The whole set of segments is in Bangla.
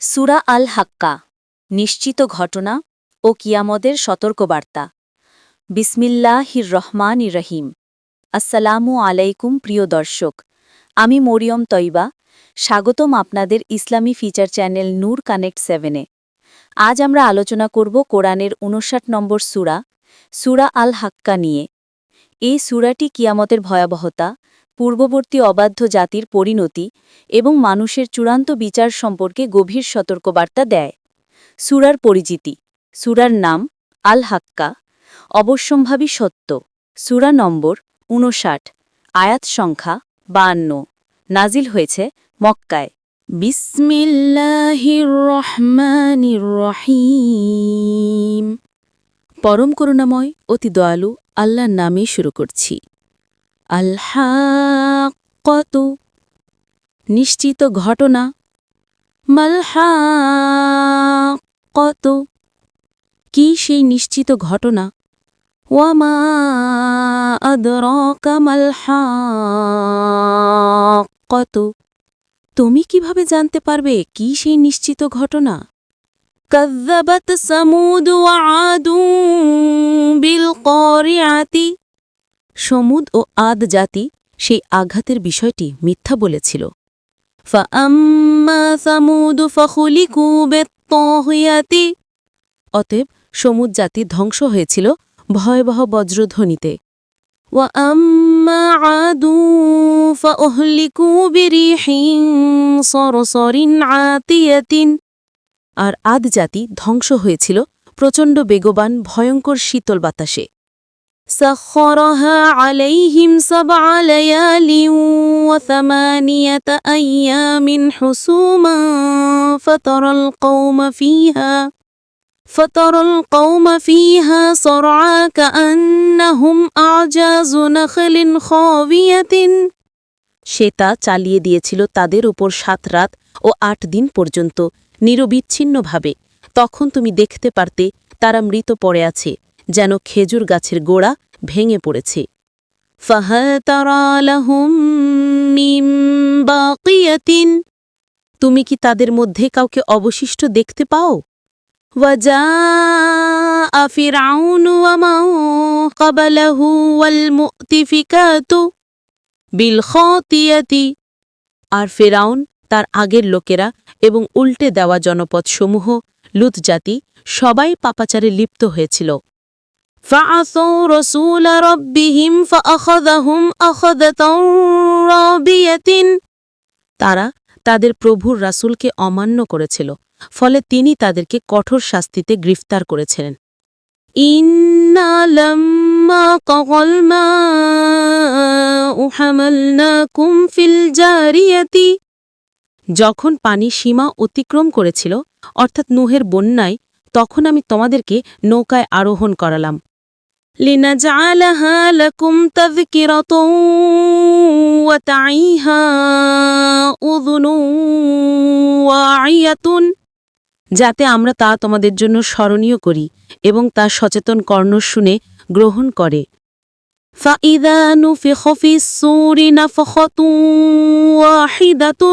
সুরা আল হাক্কা নিশ্চিত ঘটনা ও কিয়ামদের সতর্কবার্তা। বিসমিল্লাহির রহমান রহিম। আসসালামু আলাইকুম প্রিয় দর্শক, আমি মরিয়ম তৈবা। স্বাগতম আপনাদের ইসলামী ফিচার চ্যানেল নূর কানেক্ট সেভেনে আজ আমরা আলোচনা করব কোরআনের উনষাট নম্বর সুরা সুরা আল হাক্কা নিয়ে। এই সুরাটি কিয়ামতের ভয়াবহতা পূর্ববর্তী অবাধ্য জাতির পরিণতি এবং মানুষের চূড়ান্ত বিচার সম্পর্কে গভীর সতর্কবার্তা দেয়। সুরার পরিচিতি। সুরার নাম আল হাক্কা অবশ্যম্ভাবী সত্য। সুরা নম্বর উনষাট আয়াত সংখ্যা বান্ন নাজিল হয়েছে মক্কায়। বিসমিল্লাহির পরম করুণাময়, অতি দয়ালু, আল্লাহর নামে শুরু করছি। কত নিশ্চিত ঘটনা। কত কি সেই নিশ্চিত ঘটনা? ওয়ামা কত তুমি কীভাবে জানতে পারবে কি সেই নিশ্চিত ঘটনা? কদ্দাবত সমুদ আদু বিল করিয়াতি সমুদ ও আদ জাতি সেই আঘাতের বিষয়টি মিথ্যা বলেছিল। অতএব সমুদ জাতি ধ্বংস হয়েছিল ভয়াবহ বজ্রধ্বনিতে। আর আদ জাতি ধ্বংস হয়েছিল প্রচণ্ড বেগবান, ভয়ঙ্কর শীতল বাতাসে। سخرها عليهم سبع ليال وثمانية أيام حسوما فترى القوم فيها فترى القوم فيها صرعا كأنهم أعجاز نخل خاوية সে তা চালিয়ে দিয়েছিল তাদের উপর সাত রাত ও আট দিন পর্যন্ত নিরবিচ্ছিন্নভাবে তখন তুমি দেখতে পারতে তারা মৃত পড়ে আছে যেন খেজুর গাছের গোড়া ভেঙে পড়েছে। তুমি কি তাদের মধ্যে কাউকে অবশিষ্ট দেখতে পাও? আর ফেরাউন তার আগের লোকেরা এবং উল্টে দেওয়া জনপদসমূহ লুতজাতি সবাই পাপাচারে লিপ্ত হয়েছিল। فعصوا رسول ربهم فأخذهم أخذة رابية তারা তাদের প্রভুর রাসূলকে অমান্য করেছিল ফলে তিনি তাদেরকে কঠোর শাস্তিতে গ্রেফতার করেছিলেন ইন্না লাম্মা তাগাল মাউ হামালনাকুম ফিল জারিয়াতি যখন পানি সীমা অতিক্রম করেছিল অর্থাৎ নুহের বন্যায় তখন আমি তোমাদেরকে নৌকায় আরোহণ করালাম লিনাজআলাহা লাকুম তাযকিরাতুন ওয়া তাঈহা উযুনুন ওয়াইয়াতুন যাতে আমরা তা তোমাদের জন্য স্মরণীয় করি এবং তা সচেতন কর্ণ শুনে গ্রহণ করে فَإِذَا نُفِخَ فِي الصُّورِ نَفْخَةٌ وَاحِدَةٌ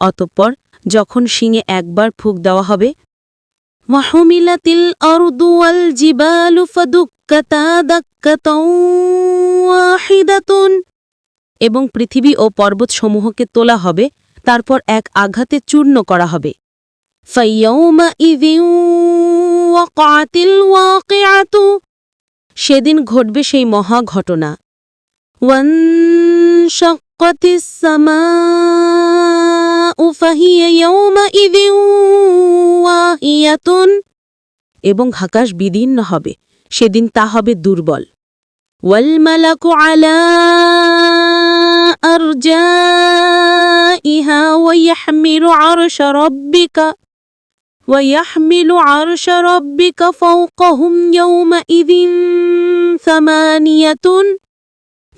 অতঃপর যখন শিঙে একবার ফুক দেওয়া হবে আরদু ওয়াল জিবালু ফাদুক্কাতা দাক্কাতাও এবং পৃথিবী ও পর্বতসমূহকে তোলা হবে, তারপর এক আঘাতে চূর্ণ করা হবে। সেদিন ঘটবে সেই মহা ঘটনা ওয়ানশাক্কাতিস সামাউ ফাহিয়া ইয়াউমাইযিন ওয়াহিয়াতুন এবং আকাশ বিদীর্ণ হবে সেদিন তা হবে দুর্বল ওয়াল মালাকু আলা আরজাইহা ওয়াহমিলু আরশ রাব্বিকা ويحمل عرش ربك فوقهم يومئذ ثمانية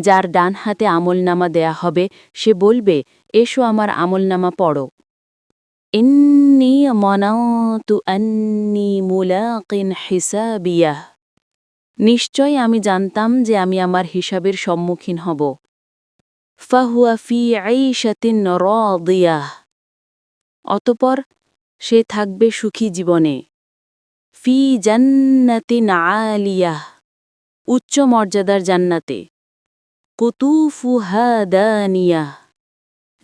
যার ডান হাতে আমলনামা দেয়া হবে, সে বলবে, এসো আমার আমলনামা পড়ো। ইন্নি মনাতু আন্নি মুলাকিন হিসাবিয়াহ নিশ্চয় আমি জানতাম যে আমি আমার হিসাবের সম্মুখীন হব। ফাহুয়া অতপর সে থাকবে সুখী জীবনে। ফি জান্নাতিন আলিয়াহ উচ্চ মর্যাদার জান্নাতে। কুতুফুহা দানিয়াহ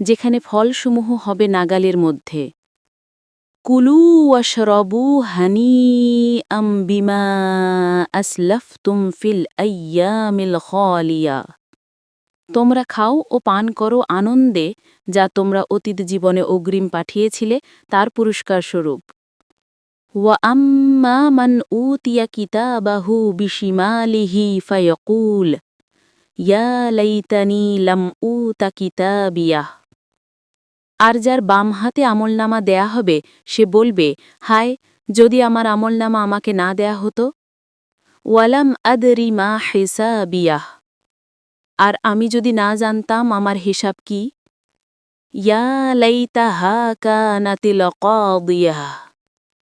যেখানে ফলসমূহ হবে নাগালের মধ্যে। কুলু ওয়াশরবু হানি আম বিমা আসলাফতুম ফিল আইয়ামিল খালিয়া। তোমরা খাও ও পান করো আনন্দে, যা তোমরা অতীত জীবনে অগ্রিম পাঠিয়েছিলে, তার পুরস্কার স্বরূপ। ওয়া আম্মা মান উতিয়া কিতাবাহু বিশিমালিহি ফায়াকুল। ইয়া লাইতানি লাম উতা কিতাবিয়াহ। আর যার বাম হাতে আমলনামা দেয়া হবে, সে বলবে, হায়, যদি আমার আমলনামা আমাকে না দেয়া হতো। ওয়ালাম আদরি মা হিসাবিয়াহ। আর আমি যদি না জানতাম আমার হিসাব কি?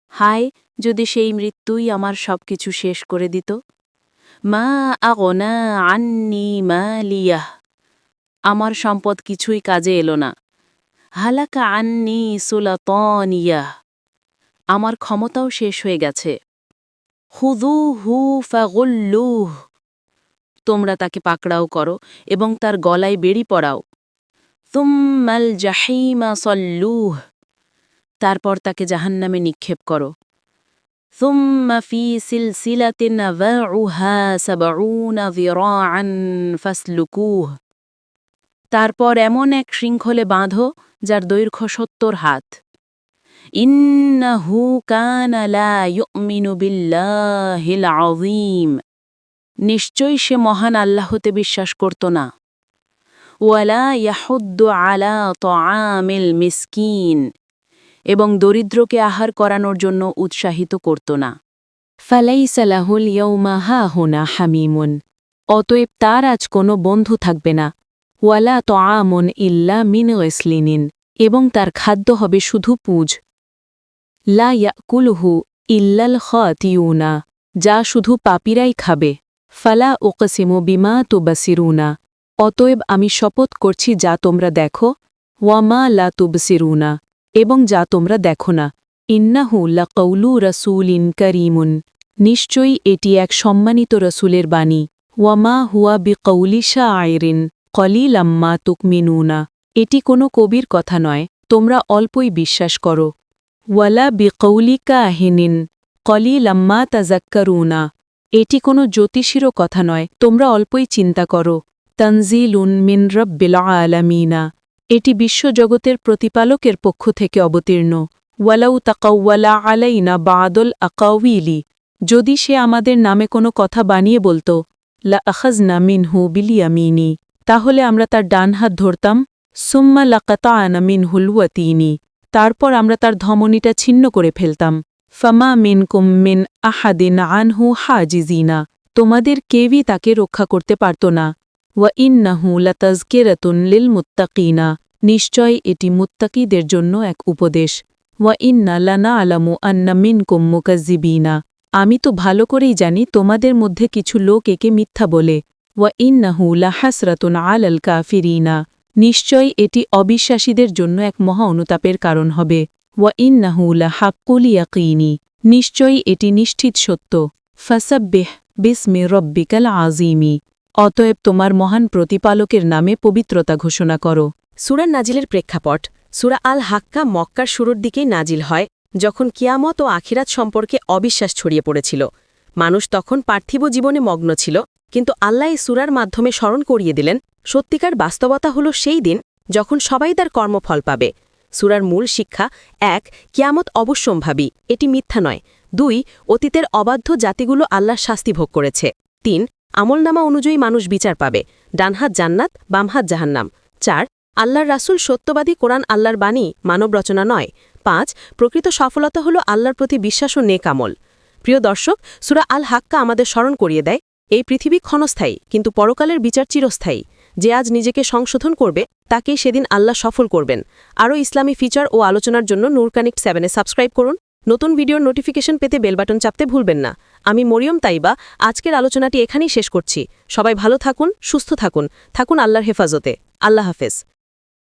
হায়, যদি সেই মৃত্যুই আমার সব কিছু শেষ করে দিত। মা আগনা আন্নি মালিয়াহ আমার সম্পদ কিছুই কাজে এলো না। হালাকা আন্নি সুলাতনিয়াহ আমার ক্ষমতাও শেষ হয়ে গেছে। হুদু হু ফাগুল্লুহ। তোমরা তাকে পাকড়াও করো এবং তার গলায় বেড়ি পড়াও তুম্মাল জাহিমা সল্লুহ। তারপর তাকে জাহান্নামে নিক্ষেপ করো। ثم في سلسلة ذرعها سبعون ذراعا فاسلكوه তারপর এমন এক শৃঙ্খলে বাঁধো যার দৈর্ঘ্য সত্তর হাত ইন্নাহু কানা লা ইউমিনু বিল্লাহিল আযীম নিশ্চয়ই সে মহান আল্লাহতে বিশ্বাস করত না ওয়ালা ইয়াহুদ্দু আলা তআমিল মিসকিন এবং দরিদ্রকে আহার করানোর জন্য উৎসাহিত করত না। ফালাইসালাহুল ইয়ৌমা হা হোনা হামিমুন। অতএব তার আজ কোনো বন্ধু থাকবে না। ওয়ালা তআমুন ইল্লা মিন ওয়েসলিনিন এবং তার খাদ্য হবে শুধু পুজ। লা ইয়াকুলহু ইল্লাল খাতিউনা, যা শুধু পাপিরাই খাবে। ফালা ওকসিমু বিমা তুবাসিরুনা, অতএব আমি শপথ করছি যা তোমরা দেখো। ওয়ামা লা তুবসিরুনা এবং যা তোমরা দেখো না। ইন্নাহু লাকৌলু রসুলিন করিমুন। নিশ্চয়ই এটি এক সম্মানিত রসুলের বাণী। ওয়ামা হুয়া বিকৌলি আয়রিন কলিলাম্মা তুকমিনুনা। এটি কোনো কবির কথা নয়, তোমরা অল্পই বিশ্বাস করো। ওয়ালা বিকৌলি কাহিনিন কলিলাম্মা তাজাক্কারুনা এটি কোনো জ্যোতিষীরও কথা নয়, তোমরা অল্পই চিন্তা করো। তনজিলুন মিন রব্বিল আলামিনা। এটি বিশ্বজগতের প্রতিপালকের পক্ষ থেকে অবতীর্ণ। ওয়ালাউ তাকাউওয়ালা আলাইনা বাদল আকাউইলি যদি সে আমাদের নামে কোনো কথা বানিয়ে বলত, লা আখাজনা মিনহু বিলিয়ামিনি। তাহলে আমরা তার ডান হাত ধরতাম, সুম্মা লাকাতা আনা মিনহুল ওয়াতিনি। তারপর আমরা তার ধমনীটা ছিন্ন করে ফেলতাম। ফামা মিন আহাদিন আনহু হাজিজিনা। তোমাদের কেউই তাকে রক্ষা করতে পারত না। ওয়া ইন্নাহু লাতাজকেরাতুন লিল মুত্তাকিনা নিশ্চয় এটি মুত্তাকিদের জন্য এক উপদেশ। ওয়া ইন্না লানা আলামু আন্না মিনকুম মুকাজ্জিবিনা আমি তো ভালো করেই জানি তোমাদের মধ্যে কিছু লোক একে মিথ্যা বলে। ওয়া ইন্নাহু লাহাসরাতুন আলাল কাফিরিনা, নিশ্চয় এটি অবিশ্বাসীদের জন্য এক মহা অনুতাপের কারণ হবে। ওয়া ইন্নাহু লাহাক্কুল ইয়াকিনি নিশ্চয়ই এটি নিশ্চিত সত্য। ফাসাব্বিহ বিস্মি রব্বিকাল আজিমি অতএব তোমার মহান প্রতিপালকের নামে পবিত্রতা ঘোষণা করো। সুরা নাজিলের প্রেক্ষাপট, সুরা আল হাক্কা মক্কার শুরুর দিকেই নাজিল হয়, যখন কিয়ামত ও আখিরাত সম্পর্কে অবিশ্বাস ছড়িয়ে পড়েছিল। মানুষ তখন পার্থিব জীবনে মগ্ন ছিল, কিন্তু আল্লাহ সুরার মাধ্যমে স্মরণ করিয়ে দিলেন, সত্যিকার বাস্তবতা হল সেই দিন, যখন সবাই তার কর্মফল পাবে। সুরার মূল শিক্ষা, এক, কিয়ামত অবশ্যম্ভাবী, এটি মিথ্যা নয়। দুই, অতীতের অবাধ্য জাতিগুলো আল্লাহর শাস্তি ভোগ করেছে। তিন আমলনামা অনুযায়ী মানুষ বিচার পাবে। ডানহাত জান্নাত, বামহাত জাহান্নাম। চার, আল্লাহর রাসূল সত্যবাদী কোরআন আল্লাহর বাণী, মানব রচনা নয়। পাঁচ, প্রকৃত সফলতা হল আল্লাহর প্রতি বিশ্বাস ও নেকামল প্রিয় দর্শক, সুরা আল হাক্কা আমাদের স্মরণ করিয়ে দেয়, এই পৃথিবী ক্ষণস্থায়ী, কিন্তু পরকালের বিচার চিরস্থায়ী। যে আজ নিজেকে সংশোধন করবে, তাকেই সেদিন আল্লাহ সফল করবেন। আরও ইসলামী ফিচার ও আলোচনার জন্য নূর কানেক্ট সেভেনে সাবস্ক্রাইব করুন। নতুন ভিডিওর নোটিফিকেশন পেতে বেল বাটন চাপতে ভুলবেন না। আমি মরিয়ম তাইবা, আজকের আলোচনাটি এখানেই শেষ করছি। সবাই ভালো থাকুন, সুস্থ থাকুন। থাকুন আল্লাহর হেফাজতে। আল্লাহ হাফেজ।